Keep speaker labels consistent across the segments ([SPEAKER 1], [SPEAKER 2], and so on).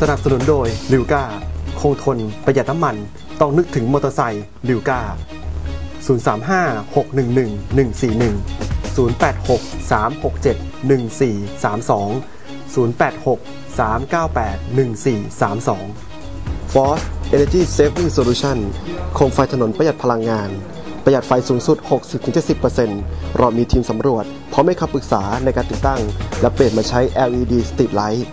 [SPEAKER 1] สนับสนุนโดยลิวกาคงทนประหยัดน้ำมัน ต้องนึกถึงมอเตอร์ไซค์ลิวกา035 611 141 086 367 1432 086 398 1432 Force Energy Saving Solution โคมไฟถนนประหยัดพลังงาน ประหยัดไฟสูงสุด 60-70%เรามีทีมสำรวจ พร้อมให้คำปรึกษาในการติดตั้ง และเปลี่ยนมาใช้ LED Street Light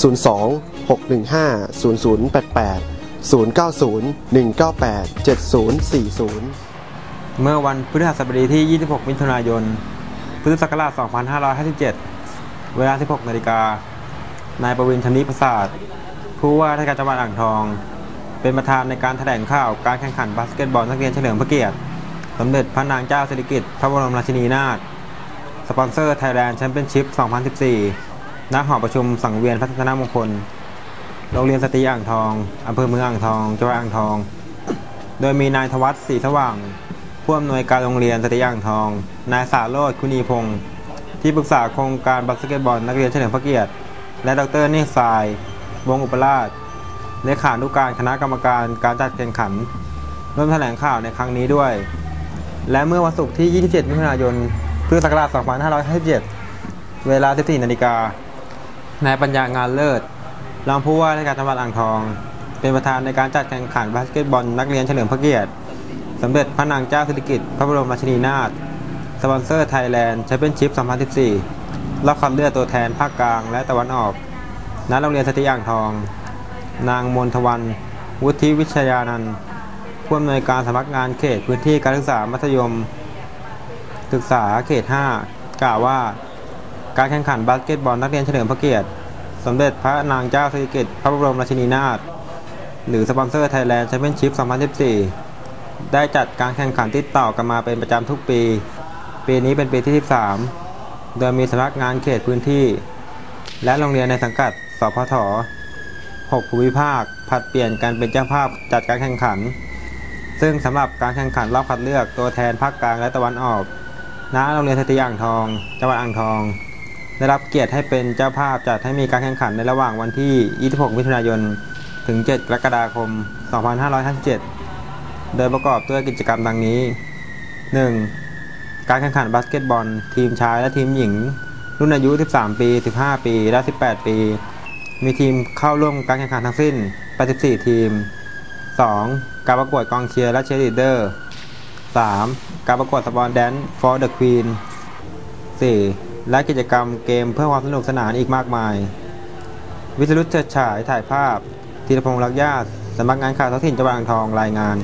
[SPEAKER 1] 02 615 0088 090 198 7040
[SPEAKER 2] เมื่อวันพฤหัสบดีที่ 26 มิถุนายน พุทธศักราช 2557 เวลา 16 นาฬิกา นายประวินชนิประสาท ผู้ว่าราชการจังหวัดอ่างทอง เป็นประธานในการแถลงข่าวการแข่งขันบาสเกตบอลนักเรียนเฉลิมพระเกียรติ สมเด็จพระนางเจ้าสิริกิติ์พระบรมราชินีนาถ สปอนเซอร์ Thailand Championship 2014 ณ หอประชุมสังเวียนพัฒนามงคล โรงเรียนสตรีอ่างทองอำเภอเมืองอ่างทองจังหวัดอ่างทอง โดยมีนายธวัฒน์ศรีสว่างผู้อำนวยการโรงเรียนสตรีอ่างทอง นายสาโรธคุณีพงศ์ที่ปรึกษาโครงการบาสเกตบอลนักเรียนเฉลิมพระเกียรติ และดรนิสายวงอุปราชเลขานุการคณะกรรมการการจัดแข่งขันร่วมแถลงข่าวในครั้งนี้ด้วย และเมื่อวันศุกร์ที่ 27 มิถุนายน พุทธศักราช 2557 เวลา 14 นาฬิกานายปัญญางานเลิศ รองผู้ว่าราชการจังหวัดอ่างทอง เป็นประธานในการจัดแข่งขันบาสเกตบอลนักเรียนเฉลิมพระเกียรติ สมเด็จพระนางเจ้าสิริกิติ์พระบรมราชินีนาถสปอนเซอร์ไทยแลนด์แชมเปี้ยนชิพ 2014 รอบคัดเลือกตัวแทนภาคกลางและตะวันออก ณ โรงเรียนสตรีอ่างทอง นางมนทวัน วุฒิวิชยานันท์ผู้อำนวยการสำนักงานเขตพื้นที่การศึกษามัธยม ศึกษาเขต 5 กล่าวว่า การแข่งขันบาสเกตบอลนักเรียนเฉลิมพระเกียรติ สมเด็จพระนางเจ้าสิริกิติ์พระบรมราชินีนาถหรือสปอนเซอร์ไทยแลนด์แชมเปี้ยนชิพ 2014 ได้จัดการแข่งขันติดต่อกันมาเป็นประจำทุกปี ปีนี้เป็นปีที่ 13 โดยมีสำนักงานเขตพื้นที่ และโรงเรียนในสังกัด สพท 6 ภูมิภาค ผัดเปลี่ยนกันเป็นเจ้าภาพจัดการแข่งขัน ซึ่งสำหรับการแข่งขันรอบคัดเลือกตัวแทนภาคกลางและตะวันออก ณ โรงเรียนสตรีอ่างทอง จังหวัดอ่างทอง ได้รับเกียรติให้เป็นเจ้าภาพจัดให้มีการแข่งขันในระหว่างวันที่ 26 มิถุนายน ถึง 7 กรกฎาคม 2557 โดยประกอบด้วยกิจกรรมดังนี้ 1. การแข่งขันบาสเกตบอล ทีมชายและทีมหญิง รุ่นอายุ 13 ปี 15 ปี และ 18 ปี มีทีมเข้าร่วมการแข่งขันทั้งสิ้น 84 ทีม 2. การประกวดกองเชียร์และเชียร์ลีดเดอร์ 3. การประกวดสปอนแดน for the Queen 4. และกิจกรรมเกมเพื่อความสนุกสนานอีกมากมาย วิศรุตเฉิดฉายถ่ายภาพธีรพงษ์รักญาติสำนักงานข่าวท้องถิ่นจังหวัดอ่างทองรายงาน